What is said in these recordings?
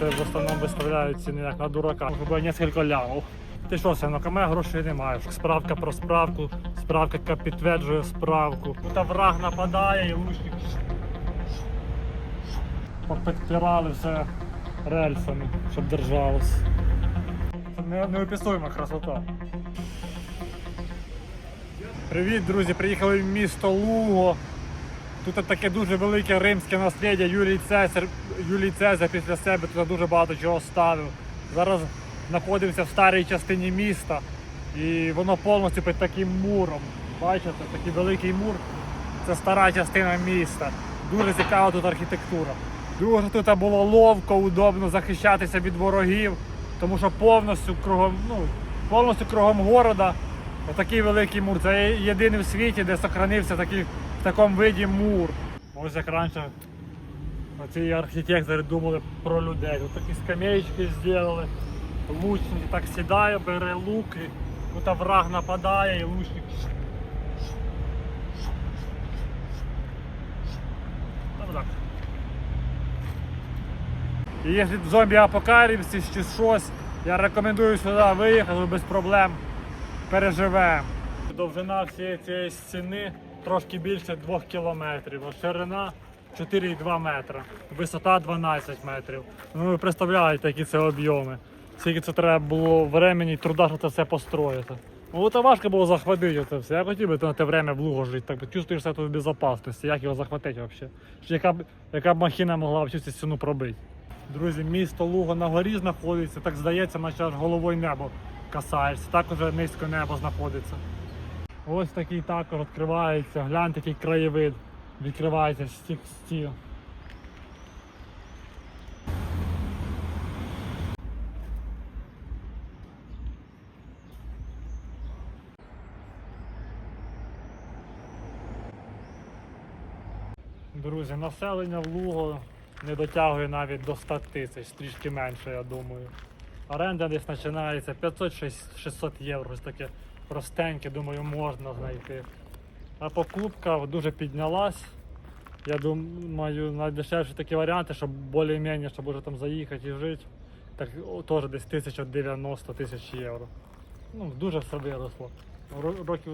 Це в основному виставляють ціни як на дурака. Хіба кілька лямов. Ти що, все, на мене грошей немає. Справка про справку, справка, яка підтверджує справку. Тут враг нападає і лучник попідпирали все рельсами, щоб держалось. Не- неописуема красота. Привіт, друзі! Приїхали в місто Луго. Тут таке дуже велике римське наслідя. Юлій Цезар, Юлій Цезар після себе тут дуже багато чого ставив. Зараз знаходимося в старій частині міста і воно повністю під таким муром. Бачите, такий великий мур. Це стара частина міста. Дуже цікава тут архітектура. Дуже тут було ловко, удобно захищатися від ворогів, тому що повністю кругом, ну, повністю кругом города Отакий великий мур. Це єдиний в світі, де сохранився такий, такому виді мур. Ось як раніше ці архітектори думали про людей. Ось такі скамеечки зробили, лучник так сідає, бере лук, і тут враг нападає і лучник. Так. І якщо зомбі апокаліпсис чи щось, я рекомендую сюди виїхати без проблем переживемо. Довжина всієї цієї стіни трошки більше 2 кілометрів, а ширина 4,2 метра, висота 12 метрів. Ну ви представляєте, які це об'єми. Скільки це треба було времени і труда, щоб це все построїти. Ну це важко було захватити це все. Я хотів би на те время в Луго жити, так чувствуєш себе в безпечності, як його захватити взагалі. Яка б, яка б махіна могла б цю стіну пробити. Друзі, місто Луго на горі знаходиться, так здається, наче аж головою небо касаєшся. Так уже низько небо знаходиться. Ось такий також відкривається, гляньте, який краєвид відкривається з цих стін. Друзі, населення в Луго не дотягує навіть до 100 тисяч, трішки менше, я думаю. Оренда десь починається 500-600 євро, ось таке простеньке, думаю, можна знайти. А покупка дуже піднялась. Я думаю, найдешевші такі варіанти, щоб більш-менш, щоб уже там заїхати і жити. Так теж десь 1090 тисяч євро. Ну, дуже все виросло. Років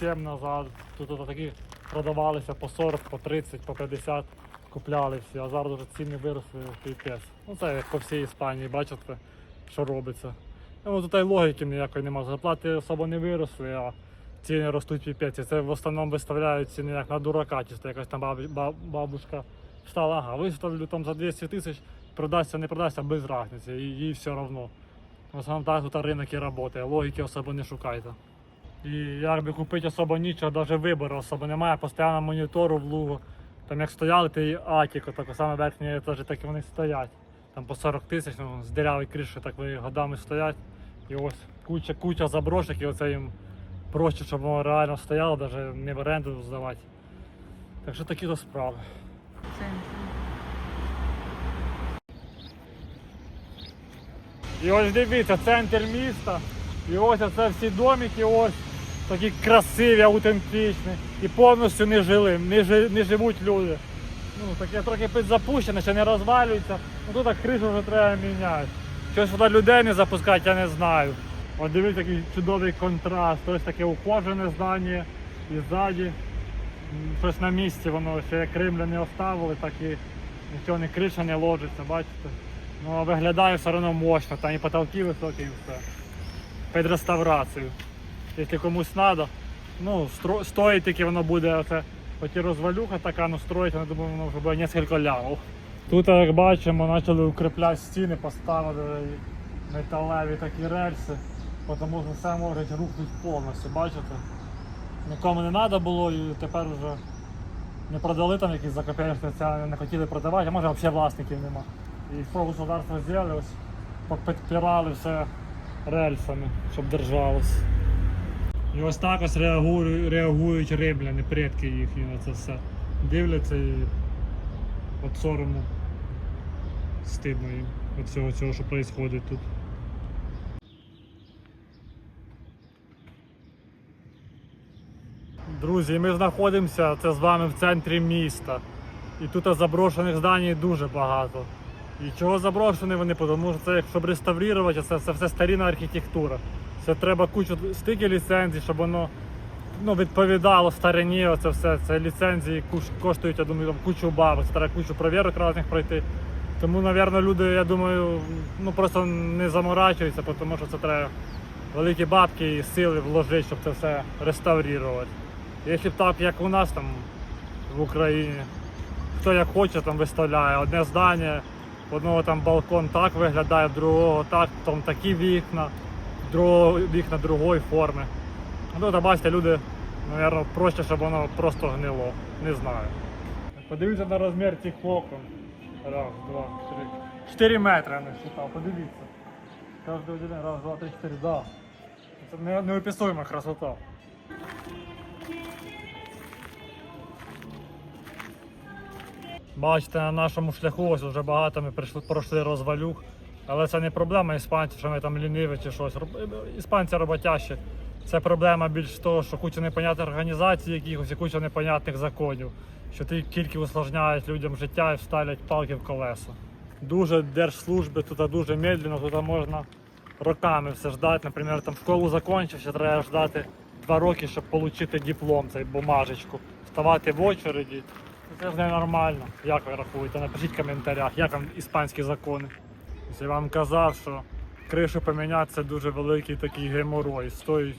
7 назад тут такі продавалися по 40, по 30, по 50 купляли всі, а зараз вже ціни виросли піпець. Ну це як по всій Іспанії, бачите, що робиться. Ну, тут і логіки ніякої немає. Зарплати особо не виросли, а ціни ростуть піпець. І це в основному виставляють ціни як на дурака, чисто якась там баб- баб- бабушка встала, ага, виставлю там за 200 тисяч, продасться, не продасться, без разниці, і їй все одно. В основному так тут ринок і працює, логіки особо не шукайте. І якби купити особо нічого, навіть вибору особо немає, постійно монітору в лугу. Там як стояли, ти Атіко, так саме верхні теж так і вони стоять. Там по 40 тисяч, ну, з дирявої криші так вони годами стоять. І ось куча, куча заброшок, і оце їм проще, щоб воно реально стояло, навіть не в оренду здавати. Так що такі то справи. І ось дивіться, центр міста. І ось це всі домики, ось такі красиві, аутентичні. І повністю не жили, не, жи- не живуть люди. Ну, таке трохи підзапущене, ще не розвалюється. Ну тут кришу вже треба міняти. Щось сюди людей не запускати, я не знаю. От дивіться, який чудовий контраст. Ось таке ухожене здання і ззаді. Щось на місці, воно ще як римляни не оставили, так і нічого не криша не ложиться, бачите. Ну, а виглядає все одно мощно, там і потолки високі і все. Під реставрацію. Якщо комусь треба, ну, стро... стоїть тільки воно буде оце, хоч і розвалюха така, ну строїть, я думаю, воно вже буде кілька лямов. Тут, як бачимо, почали укріпляти стіни, поставили металеві такі рельси, тому що все може рухнути повністю, бачите? Нікому не треба було і тепер вже не продали там якісь закопені, це не хотіли продавати, а може взагалі власників нема. І що государство зробили, ось підпирали все рельсами, щоб держалось. І ось так ось реагують, реагують римляни, предки їхні на це все. Дивляться і от сорому стидно їм від цього, цього, що відбувається тут. Друзі, ми знаходимося це з вами в центрі міста. І тут заброшених зданій дуже багато. І чого заброшені вони? Тому що це, щоб реставрувати, це, це все старинна архітектура. Це треба кучу стільки ліцензій, щоб воно ну, відповідало старині. Оце все. Це ліцензії коштують, я думаю, там кучу бабок, треба кучу провірок різних пройти. Тому, мабуть, люди, я думаю, ну просто не заморачуються, тому що це треба великі бабки і сили вложити, щоб це все реставрувати. Якщо б так, як у нас там в Україні, хто як хоче, там виставляє одне здання, одного там балкон так виглядає, другого так, там такі вікна, другого вікна другої форми. Ну, та бачите, люди, мабуть, проще, щоб воно просто гнило. Не знаю. Подивіться на розмір цих окон. Раз, два, три. Чотири метри не подивіться. Кожен один, раз, два, три, чотири, да. Це не- неописуема красота. Бачите, на нашому шляху ось вже багато ми прийшли, пройшли розвалюх. Але це не проблема іспанців, що ми там ліниві чи щось. Іспанці роботящі. Це проблема більш того, що куча непонятних організацій якихось і куча непонятних законів, що ті тільки усложняють людям життя і вставлять палки в колеса. Дуже держслужби тут дуже медленно, тут можна роками все ждати. Наприклад, там школу закінчився, треба ждати два роки, щоб отримати диплом, цей бумажечку. Вставати в очереді. Це ж ненормально. Як ви рахуєте? Напишіть в коментарях, як вам іспанські закони. Я вам казав, що кришу поміняти це дуже великий такий геморой, стоїть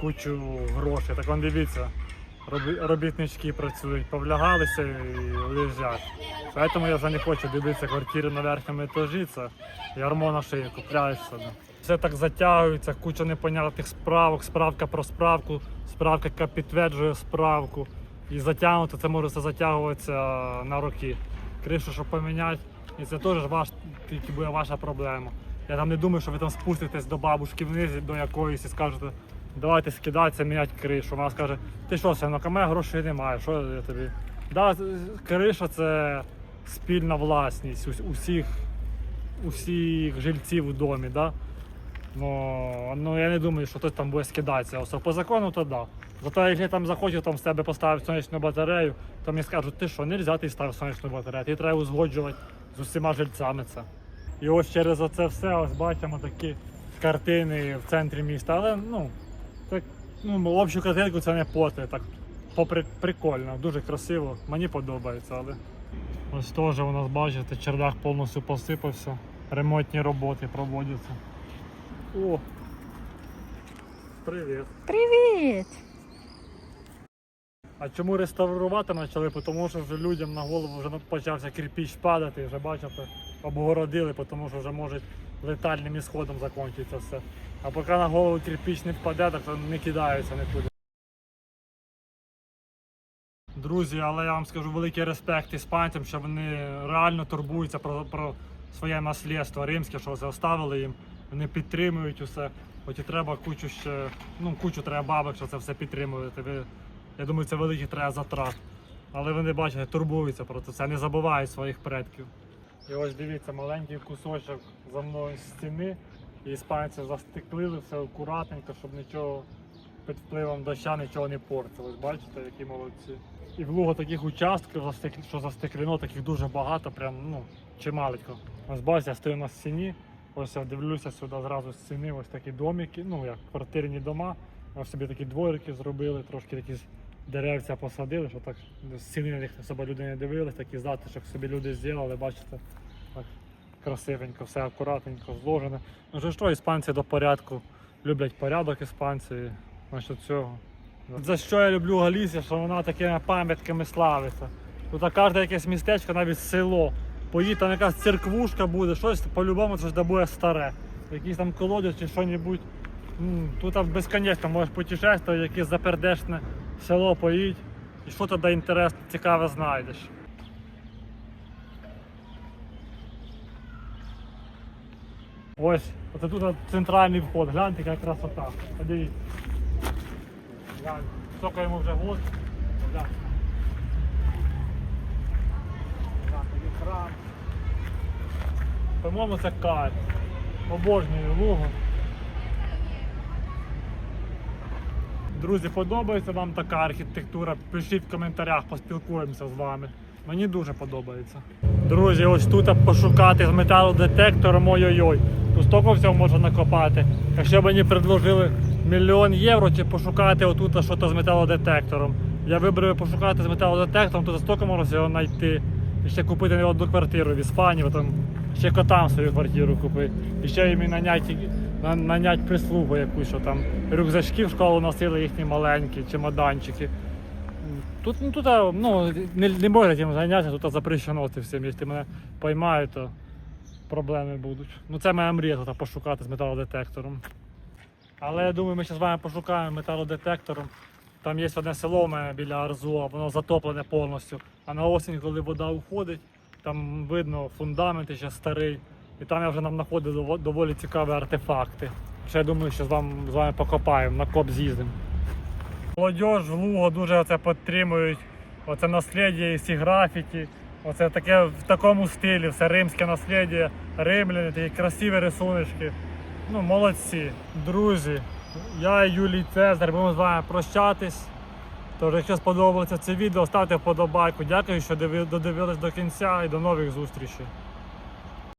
кучу грошей. Так он дивіться, робітнички працюють, повлягалися і лежать. Тому я вже не хочу дивитися квартири на верхньому етажі, це ярмо на шиї купляєш. Все так затягується, куча непонятних справок, справка про справку, справка, яка підтверджує справку. І затягнути це може затягуватися на роки. Кришу, щоб поміняти, і це теж ваш, тільки буде ваша проблема. Я там не думаю, що ви там спуститесь до бабушки вниз до якоїсь і скажете, давайте скидатися, міняти кришу. Вона скаже, ти що, синок, а в мене грошей немає, що я тобі. Да, криша це спільна власність усіх, усіх жильців у домі. Да? Ну, ну я не думаю, що хтось там буде скидатися. Ось по закону, то да. Зато якщо я там захочу там з себе поставити сонячну батарею, то мені скажуть, ти що, не можна ти ставив сонячну батарею, ти треба узгоджувати з усіма жильцями це. І ось через оце все ось бачимо такі картини в центрі міста. Але ну, так, ну общу картинку це не поти. Так попри прикольно, дуже красиво. Мені подобається, але. Ось теж у нас бачите, чердак повністю посипався. Ремонтні роботи проводяться. О! Привіт! Привіт! А чому реставрувати почали? Тому що вже людям на голову вже почався кирпіч падати, вже бачите, обгородили, тому що вже може летальним ісходом закінчиться все. А поки на голову кирпіч не впаде, так то не кидаються нікуди. Друзі, але я вам скажу великий респект іспанцям, що вони реально турбуються про, про своє наслідство римське, що оставили їм. Вони підтримують усе. Хоч і треба кучу ще, ну кучу треба бабок, що це все підтримувати. Я думаю, це великих треба затрат. Але вони бачите, турбуються про це, не забувають своїх предків. І ось дивіться, маленький кусочок за мною стіни. І іспанці застеклили все акуратненько, щоб нічого під впливом доща нічого не портилось. Бачите, які молодці. І в Луго таких участків, що застеклено, таких дуже багато, прям ну, чималенько. Ось бачите, я стою на стіні, ось я дивлюся сюди зразу з стіни, ось такі домики, ну як квартирні дома. Ось собі такі дворики зробили, трошки з- деревця посадили, що так стіни на них особо люди не дивились, такі затишок собі люди зробили, бачите, так красивенько, все акуратненько зложене. Ну вже що, іспанці до порядку люблять порядок іспанці, насчет цього. За що я люблю Галісію, що вона такими пам'ятками славиться. Тут кожне якесь містечко, навіть село. Поїдь, там якась церквушка буде, щось по-любому це ж буде старе. Якийсь там колодязь чи що-небудь. Тут безконечно можеш путешествувати, якесь запердешне село поїдь. І що тоді інтересне, цікаве знайдеш. Ось, оце тут центральний вход. Гляньте, яка красота. Подивіться. Глянь, сколько йому вже год. Глянь. Глянь, такий храм. По-моєму, це кайф. Обожнюю лугу. Друзі, подобається вам така архітектура? Пишіть в коментарях, поспілкуємося з вами. Мені дуже подобається. Друзі, ось тут пошукати з металодетектором, ой-ой-ой. Тут стільки всього можна накопати. Якщо б мені предложили мільйон євро, чи пошукати отут щось з металодетектором. Я вибрав пошукати з металодетектором, тут стільки можна всього знайти. І ще купити не одну квартиру в Іспанії, там ще котам свою квартиру купити. І ще їм і нанять, на- нанять прислугу якусь, що там рюкзачки в школу носили їхні маленькі, чемоданчики. Тут, ну, тут ну, не, не можна цим зайнятися, тут запрещено це всім. Якщо мене поймають, то проблеми будуть. Ну це моя мрія тут пошукати з металодетектором. Але я думаю, ми ще з вами пошукаємо металодетектором. Там є одне село мене біля Арзуа, воно затоплене повністю. А на осінь, коли вода уходить, там видно фундамент ще старий. І там я вже нам знаходив доволі цікаві артефакти. Ще я думаю, що з вами, з вами покопаємо, на коп з'їздимо. Молодіж Луго дуже оце підтримують. Оце наслідя і всі графіті. Оце таке в такому стилі, все римське наслідя, римляни, такі красиві рисуночки. Ну, молодці. Друзі, я і Юлій Цезар, будемо з вами прощатись. Тож, якщо сподобалося це відео, ставте вподобайку. Дякую, що додивились до кінця і до нових зустрічей.